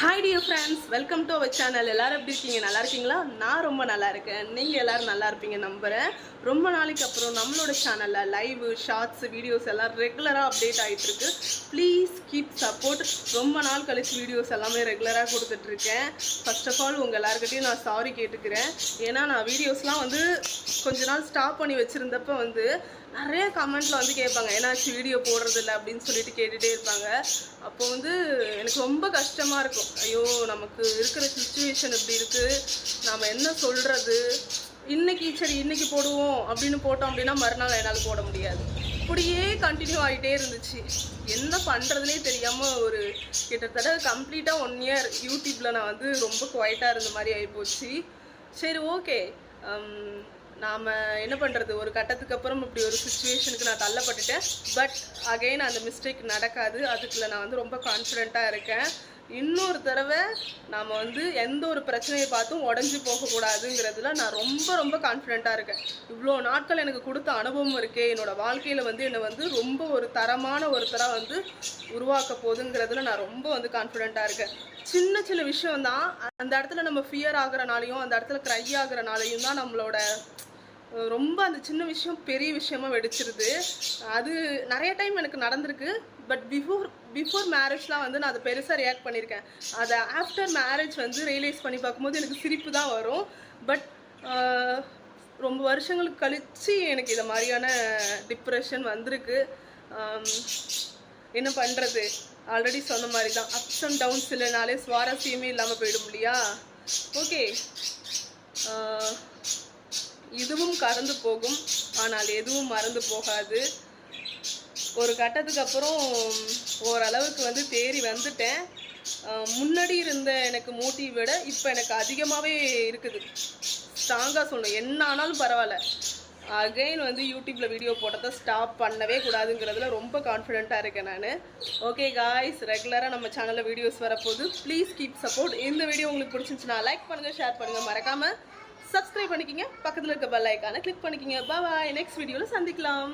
Hi dear friends welcome to our channel எல்லாரும் எப்படி இருக்கீங்க? நல்லா இருக்கீங்களா? நான் ரொம்ப நல்லா இருக்கேன். நீங்கள் எல்லோரும் நல்லா இருப்பீங்க நம்புகிறேன் ரொம்ப நாளைக்கு அப்புறம் நம்மளோட சேனலில் லைவ் ஷார்ட்ஸ் வீடியோஸ் எல்லாம் ரெகுலராக அப்டேட் ஆகிட்டுருக்கு ப்ளீஸ் கீப் சப்போர்ட் ரொம்ப நாள் கழிச்சு வீடியோஸ் எல்லாமே ரெகுலராக கொடுத்துட்ருக்கேன் ஃபர்ஸ்ட் ஆஃப் ஆல் உங்கள் எல்லாருக்கிட்டையும் நான் சாரி கேட்டுக்கிறேன். ஏன்னா நான் வீடியோஸ்லாம் வந்து கொஞ்ச நாள் ஸ்டாப் பண்ணி வச்சுருந்தப்ப வந்து நிறைய கமெண்ட்டில் வந்து கேட்பாங்க. ஏன்னாச்சு வீடியோ போடுறதில்ல அப்படின்னு சொல்லிட்டு கேட்டுகிட்டே இருப்பாங்க. அப்போ வந்து எனக்கு ரொம்ப கஷ்டமாக இருக்கும். ஐயோ நமக்கு இருக்கிற சுச்சுவேஷன் இப்படி இருக்குது நாம் என்ன சொல்கிறது இன்னைக்கு சரி இன்னைக்கு போடுவோம் அப்படின்னு போட்டோம் அப்படின்னா மறுநாள் என்னால் போட முடியாது. இப்படியே கண்டினியூ ஆகிட்டே இருந்துச்சு. என்ன பண்ணுறதுனே தெரியாமல் ஒரு கிட்டத்தட்ட கம்ப்ளீட்டாக ஒன் இயர் யூடியூப்பில் நான் வந்து ரொம்ப குவைட்டாக இருந்த மாதிரி ஆகிப்போச்சு சரி ஓகே நாம் என்ன பண்ணுறது ஒரு கட்டத்துக்கு அப்புறம் இப்படி ஒரு சுச்சுவேஷனுக்கு நான் தள்ளப்பட்டுட்டேன். பட் அகைன் அந்த மிஸ்டேக் நடக்காது. அதுக்குள்ள நான் வந்து ரொம்ப கான்ஃபிடெண்ட்டாக இருக்கேன். இன்னொரு தடவை நாம் வந்து எந்த ஒரு பிரச்சனையை பார்த்தும் உடஞ்சி போகக்கூடாதுங்கிறதுல நான் ரொம்ப ரொம்ப கான்ஃபிடெண்ட்டாக இருக்கேன். இவ்வளோ நாட்கள் எனக்கு கொடுத்த அனுபவம் இருக்கே என்னோட வாழ்க்கையில் வந்து என்னை வந்து ரொம்ப ஒரு தரமான ஒருத்தராக வந்து உருவாக்க போகுதுங்கிறதுல நான் ரொம்ப வந்து கான்ஃபிடெண்ட்டாக இருக்கேன். சின்ன சின்ன விஷயம் தான். அந்த இடத்துல நம்ம ஃபியர் ஆகிறனாலையும் அந்த இடத்துல க்ரை ஆகுறனாலையும் தான் நம்மளோட ரொம்ப அந்த சின்ன விஷயம் பெரிய விஷயமா வெடிச்சிருது. அது நிறைய டைம் எனக்கு நடந்திருக்கு. பட் பிஃபோர் பிஃபோர் மேரேஜ்லாம் வந்து நான் அதை பெருசாக ரியாக்ட் பண்ணியிருக்கேன். அதை ஆஃப்டர் மேரேஜ் வந்து ரியலைஸ் பண்ணி பார்க்கும்போது எனக்கு சிரிப்பு தான் வரும். பட் ரொம்ப வருஷங்களுக்கு கழித்து எனக்கு இதை மாதிரியான டிப்ரெஷன் வந்திருக்கு. என்ன பண்ணுறது ஆல்ரெடி சொன்ன மாதிரி தான். அப்ஸ் அண்ட் டவுன்ஸ் இல்லைனாலே சுவாரஸ்யமே இல்லாமல் போயிடும் இல்லையா? ஓகே. கடந்து போகும். ஆனால் எதுவும் மறந்து போகாது. ஒரு கட்டத்துக்கு அப்புறம் ஓரளவுக்கு வந்து தேறி வந்துட்டேன். முன்னாடி இருந்த எனக்கு மோட்டிவ் விட இப்போ எனக்கு அதிகமாகவே இருக்குது. ஸ்ட்ராங்காக சொல்லணும். என்ன ஆனாலும் பரவாயில்ல. அகைன் வந்து யூடியூப்பில் வீடியோ போட்டதை ஸ்டாப் பண்ணவே கூடாதுங்கிறதுல ரொம்ப கான்ஃபிடென்ட்டாக இருக்கேன் நான். ஓகே காய்ஸ் ரெகுலராக நம்ம சேனலில் வீடியோஸ் வரப்போகுது. ப்ளீஸ் கீப் சப்போர்ட் இந்த வீடியோ உங்களுக்கு பிடிச்சிருந்துச்சுன்னா லைக் பண்ணுங்கள் ஷேர் பண்ணுங்கள் மறக்காமல் சப்ஸ்கிரைப் பண்ணிக்கிங்க. பக்கத்தில் இருக்க பெல் ஐக்கானை கிளிக் பண்ணிக்கிங்க. பாய் நெக்ஸ்ட் வீடியோவில் சந்திக்கலாம்.